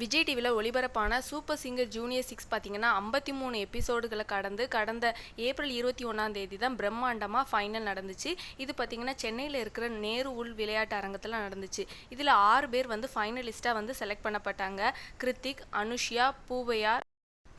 விஜய் டிவியில் ஒளிபரப்பான super singer junior six பார்த்தீங்கன்னா ஐம்பத்தி மூணு எபிசோடுகளை கடந்து கடந்த ஏப்ரல் இருபத்தி ஒன்றாம் தேதி தான் பிரம்மாண்டமாக ஃபைனல் நடந்துச்சு. இது பார்த்தீங்கன்னா சென்னையில் இருக்கிற நேரு உள் விளையாட்டு அரங்கத்தில் நடந்துச்சு. இதில் ஆறு பேர் வந்து ஃபைனலிஸ்ட்டாக வந்து செலக்ட் பண்ணப்பட்டாங்க. கிருத்திக் அனுஷ்யா பூவையார்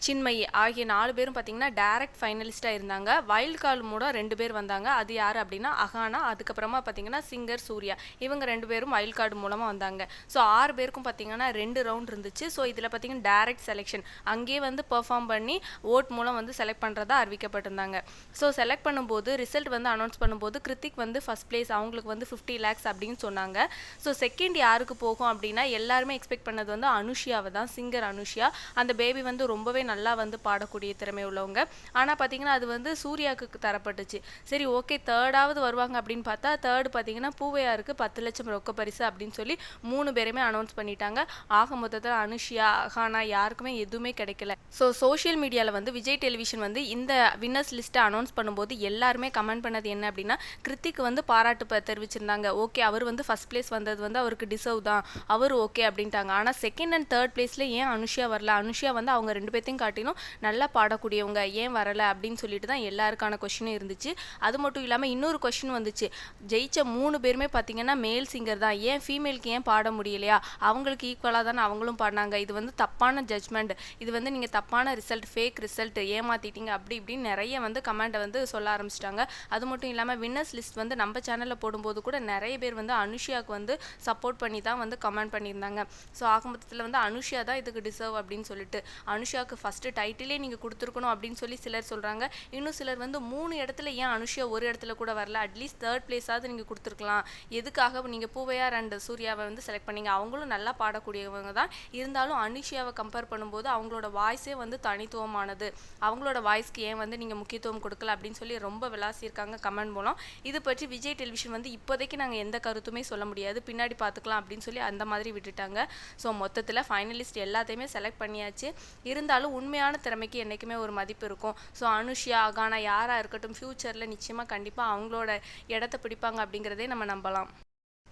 சின்மயி ஆகிய நாலு பேரும் பார்த்தீங்கன்னா டேரக்ட் ஃபைனலிஸ்ட்டாக இருந்தாங்க. வைல்ட் கார்டு மூலம் ரெண்டு பேர் வந்தாங்க. அது யார் அப்படின்னா அகானா அதுக்கப்புறமா பார்த்தீங்கன்னா சிங்கர் சூர்யா. இவங்க ரெண்டு பேரும் வைல்ட் கார்டு மூலமாக வந்தாங்க. ஸோ ஆறு பேருக்கும் பார்த்தீங்கன்னா ரெண்டு ரவுண்ட் இருந்துச்சு. ஸோ இதில் பார்த்தீங்கன்னா டேரக்ட் செலெக்ஷன் அங்கேயே வந்து பெர்ஃபார்ம் பண்ணி ஓட் மூலம் வந்து செலக்ட் பண்ணுறதா அறிவிக்கப்பட்டிருந்தாங்க. ஸோ செலக்ட் பண்ணும்போது ரிசல்ட் வந்து அனௌன்ஸ் பண்ணும்போது கிருத்திக் வந்து ஃபஸ்ட் பிளேஸ் அவங்களுக்கு வந்து ஃபிஃப்டி லேக்ஸ் அப்படின்னு சொன்னாங்க. ஸோ செகண்ட் யாருக்கு போகும் அப்படின்னா எல்லாருமே எக்ஸ்பெக்ட் பண்ணது வந்து அனுஷியாவை தான் சிங்கர் அனுஷியா. அந்த பேபி வந்து ரொம்பவே நல்லா வந்து பாடக்கூடிய திறமை உள்ளவங்க. ஆனால் பார்த்தீங்கன்னா அது வந்து சூர்யாவுக்கு தரப்பட்டுச்சு. சரி ஓகே தேர்டாவது வருவாங்க அப்படின்னு பார்த்தா தேர்டு பார்த்தீங்கன்னா பூவையாருக்கு பத்து லட்சம் ரொக்க பரிசு அப்படின்னு சொல்லி மூணு பேருமே அனௌன்ஸ் பண்ணிட்டாங்க. ஆக மொத்தத்தில் அனுஷியா அஹானா யாருக்குமே எதுவுமே கிடைக்கல. ஸோ சோஷியல் மீடியாவில் வந்து விஜய் டெலிவிஷன் வந்து இந்த வின்னர்ஸ் லிஸ்ட்டை அனௌன்ஸ் பண்ணும்போது எல்லாருமே கமெண்ட் பண்ணது என்ன அப்படின்னா கிருத்திக் வந்து பாராட்டு ப- தெரிவிச்சிருந்தாங்க. ஓகே அவர் வந்து ஃபர்ஸ்ட் பிளேஸ் வந்தது வந்து அவருக்கு டிசர்வ் தான். அவர் ஓகே அப்படின்ட்டாங்க. ஆனால் செகண்ட் அண்ட் தேர்ட் பிளேஸில் ஏன் அனுஷியா வரல? அனுஷியா வந்து அவங்க ரெண்டு பேர்த்தையும் காட்டிலும் நல்லா பாடக்கூடியவங்க ஏன் வரலை அப்படின்னு சொல்லிட்டு தான் எல்லாருக்கான கொஷினும் இருந்துச்சு. அது மட்டும் இல்லாமல் இன்னொரு கொஷின் வந்துச்சு. ஜெயிச்ச மூணு பேருமே பார்த்தீங்கன்னா மேல் சிங்கர் தான். ஏன் ஃபீமேலுக்கு ஏன் பாட முடியலையா? அவங்களுக்கு ஈக்குவலாக தானே அவங்களும் பாடினாங்க. இது வந்து தப்பான ஜட்ஜ்மெண்ட் இது வந்து நீங்கள் தப்பான ரிசல்ட் ஃபேக் ரிசல்ட் ஏமாற்றிட்டீங்க அப்படி இப்படின்னு நிறைய வந்து கமெண்ட்டை வந்து சொல்ல ஆரம்பிச்சிட்டாங்க. அது மட்டும் இல்லாமல் வின்னர்ஸ் லிஸ்ட் வந்து நம்ம சேனலில் போடும்போது கூட நிறைய பேர் வந்து அனுஷியாவுக்கு வந்து சப்போர்ட் பண்ணி தான் வந்து கமெண்ட் பண்ணியிருந்தாங்க. ஸோ ஆக மொத்தத்தில் வந்து அனுஷியா தான் இதுக்கு டிசர்வ் அப்படின்னு சொல்லிட்டு அனுஷியாவுக்கு ஃபஸ்ட்டு டைட்டிலே நீங்கள் கொடுத்துருக்கணும் அப்படின்னு சொல்லி சிலர் சொல்கிறாங்க இன்னும் சிலர் வந்து மூணு இடத்துல ஏன் அனுஷியா ஒரு இடத்துல கூட வரல? அட்லீஸ்ட் தேர்ட் பிளேஸாவது நீங்கள் கொடுத்துருக்கலாம். எதுக்காக நீங்கள் பூவையார் அண்ட் சூர்யாவை வந்து செலக்ட் பண்ணீங்க? அவங்களும் நல்லா பாடக்கூடியவங்க தான். இருந்தாலும் அனுஷியாவை கம்பேர் பண்ணும்போது அவங்களோட வாய்ஸே வந்து தனித்துவமானது. அவங்களோட வாய்ஸ்க்கு ஏன் வந்து நீங்கள் முக்கியத்துவம் கொடுக்கல அப்படின்னு சொல்லி ரொம்ப விளாசியிருக்காங்க கமெண்ட் மூலம். இது பற்றி விஜய் டெலிவிஷன் வந்து இப்போதைக்கு நாங்கள் எந்த கருத்துமே சொல்ல முடியாது. பின்னாடி பார்த்துக்கலாம் அப்படின்னு சொல்லி அந்த மாதிரி விட்டுட்டாங்க. ஸோ மொத்தத்தில் ஃபைனலிஸ்ட் எல்லாத்தையுமே செலக்ட் பண்ணியாச்சு. இருந்தாலும் உண்மையான திறமைக்கு என்றைக்குமே ஒரு மதிப்பு இருக்கும். ஸோ அனுஷியா அகானா யாராக இருக்கட்டும் ஃப்யூச்சரில் நிச்சயமாக கண்டிப்பாக அவங்களோட இடத்த பிடிப்பாங்க அப்படிங்கிறதே நம்ம நம்பலாம்.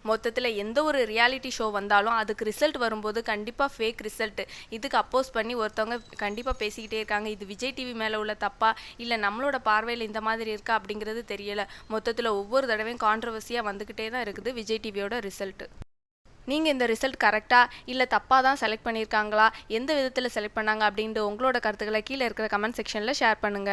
மொத்தத்தில் எந்த ஒரு ரியாலிட்டி ஷோ வந்தாலும் அதுக்கு ரிசல்ட் வரும்போது கண்டிப்பாக ஃபேக் ரிசல்ட் இதுக்கு அப்போஸ் பண்ணி ஒருத்தவங்க கண்டிப்பாக பேசிக்கிட்டே இருக்காங்க. இது விஜய் டிவி மேலே உள்ள தப்பா? இல்லை நம்மளோட பார்வையில் இந்த மாதிரி இருக்கா அப்படிங்கிறது தெரியலை. மொத்தத்தில் ஒவ்வொரு தடவையும் கான்ட்ரவர்சியாக வந்துக்கிட்டே தான் இருக்குது விஜய் டிவியோட ரிசல்ட் நீங்கள் இந்த ரிசல்ட் கரெக்டாக இல்லை தப்பாக தான் செலக்ட் பண்ணியிருக்காங்களா? எந்த விதத்தில் செலக்ட் பண்ணாங்க அப்படின்ட்டு உங்களோட கருத்துக்களை கீழே இருக்கிற கமெண்ட் செக்ஷனில் ஷேர் பண்ணுங்கள்